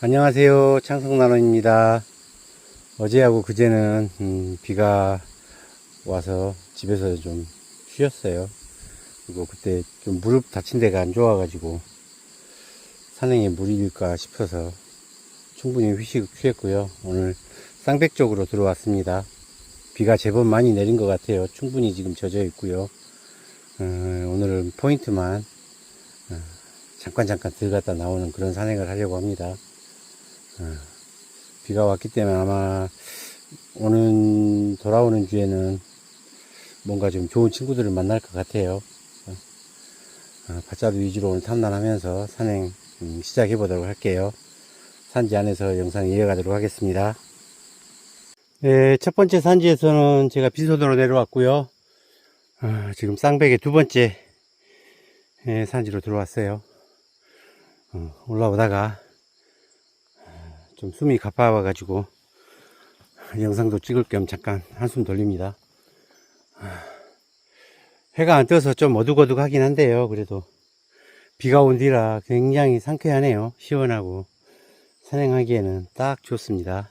안녕하세요. 창성나노입니다. 어제하고 그제는 음, 비가 와서 집에서 좀 쉬었어요. 그리고 그때 좀 무릎 다친 데가 안 좋아 가지고 산행에 무리일까 싶어서 충분히 휴식을 취했고요. 오늘 쌍백 쪽으로 들어왔습니다. 비가 제법 많이 내린 것 같아요. 충분히 지금 젖어 있고요. 어, 오늘은 포인트만 어, 잠깐 잠깐 들어갔다 나오는 그런 산행을 하려고 합니다. 어, 비가 왔기 때문에 아마 오는 돌아오는 주에는 뭔가 좀 좋은 친구들을 만날 것 같아요. 어, 어, 밭자루 위주로 오늘 탐난하면서 산행 음, 시작해 보도록 할게요. 산지 안에서 영상 이어가도록 하겠습니다. 네, 첫 번째 산지에서는 제가 빈손으로 내려왔고요. 어, 지금 쌍백의 두 번째 예, 산지로 들어왔어요. 어, 올라오다가 좀 숨이 가빠와 가지고 영상도 찍을 겸 잠깐 한숨 돌립니다. 해가 안 떠서 좀 어둑어둑 하긴 한데요. 그래도 비가 온 뒤라 굉장히 상쾌하네요. 시원하고 산행하기에는 딱 좋습니다.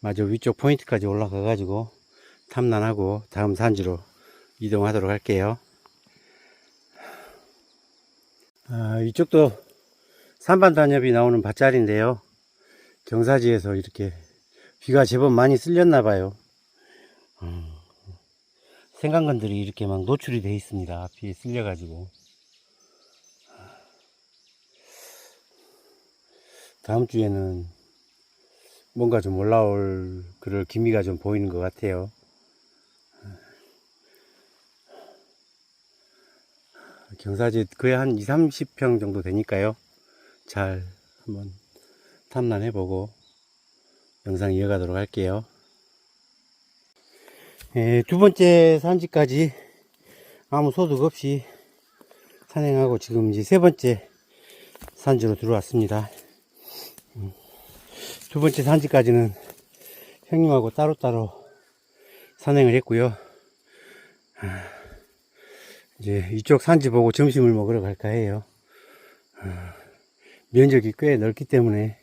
마저 위쪽 포인트까지 올라가 가지고 탐난하고 다음 산지로 이동하도록 할게요. 아, 이쪽도 산반 단엽이 나오는 밭자리인데요. 경사지에서 이렇게 비가 제법 많이 쓸렸나 봐요. 음, 생강건들이 이렇게 막 노출이 되어 있습니다. 비에 쓸려가지고. 다음 주에는 뭔가 좀 올라올 그럴 기미가 좀 보이는 것 같아요. 경사지 거의 한 2, 30평 정도 되니까요. 잘 한번 탐난해 보고 영상 이어가도록 할게요. 예, 두 번째 산지까지 아무 소득 없이 산행하고 지금 이제 세 번째 산지로 들어왔습니다. 음, 두 번째 산지까지는 형님하고 따로따로 산행을 했고요. 아, 이제 이쪽 산지 보고 점심을 먹으러 갈까 해요. 아, 면적이 꽤 넓기 때문에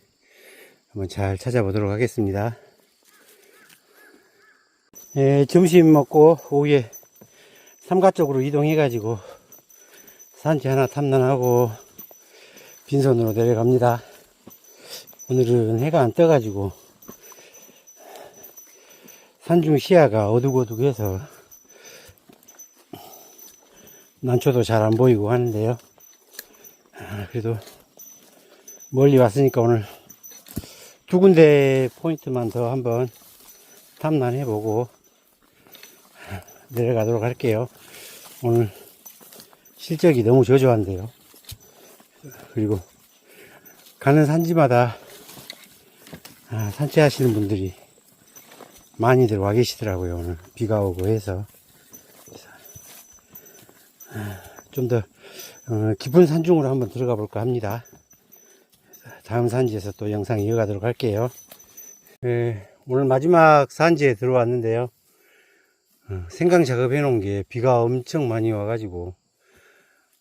한번 잘 찾아보도록 하겠습니다. 예, 점심 먹고 오후에 삼가 쪽으로 이동해가지고 산지 하나 탐난하고 빈손으로 내려갑니다. 오늘은 해가 안 떠가지고 산중 시야가 어둑어둑해서 난초도 잘 안 보이고 하는데요. 아, 그래도 멀리 왔으니까 오늘 두 군데 포인트만 더 한번 탐난해 보고 내려가도록 할게요. 오늘 실적이 너무 저조한데요. 그리고 가는 산지마다 아, 산책하시는 분들이 많이들 와 계시더라고요. 오늘 비가 오고 해서 좀더 어, 깊은 산중으로 한번 들어가 볼까 합니다. 다음 산지에서 또 영상 이어가도록 할게요. 예, 오늘 마지막 산지에 들어왔는데요. 어, 생강 작업해 놓은 게 비가 엄청 많이 와가지고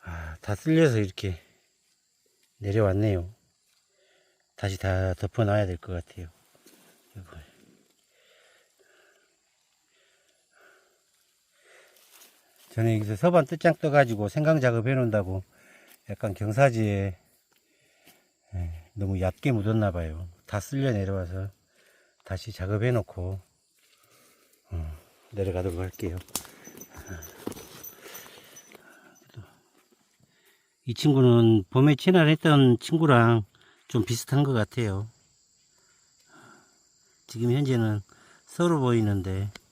아, 다 쓸려서 이렇게 내려왔네요. 다시 다 덮어 놔야 될 것 같아요. 이걸. 전에 여기서 서반 뜻장 떠가지고 생강 작업해 놓는다고 약간 경사지에 예, 너무 얕게 묻었나 봐요. 다 쓸려 내려와서 다시 작업해 놓고 어, 내려가도록 할게요. 이 친구는 봄에 친환했던 친구랑 좀 비슷한 것 같아요. 지금 현재는 서로 보이는데 그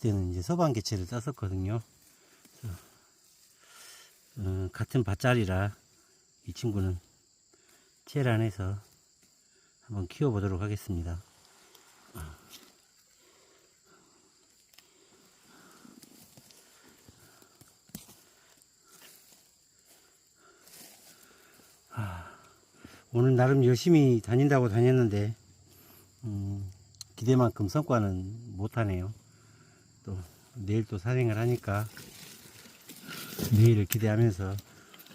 때는 이제 서방 개체를 땄었거든요. 어, 같은 밭자리라 이 친구는 체란해서 한번 키워보도록 하겠습니다. 오늘 나름 열심히 다닌다고 다녔는데 음, 기대만큼 성과는 못하네요. 또 내일 또 산행을 하니까 내일을 기대하면서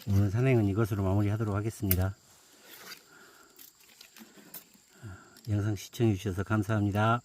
오늘 산행은 이것으로 마무리하도록 하겠습니다. 영상 시청해 주셔서 감사합니다.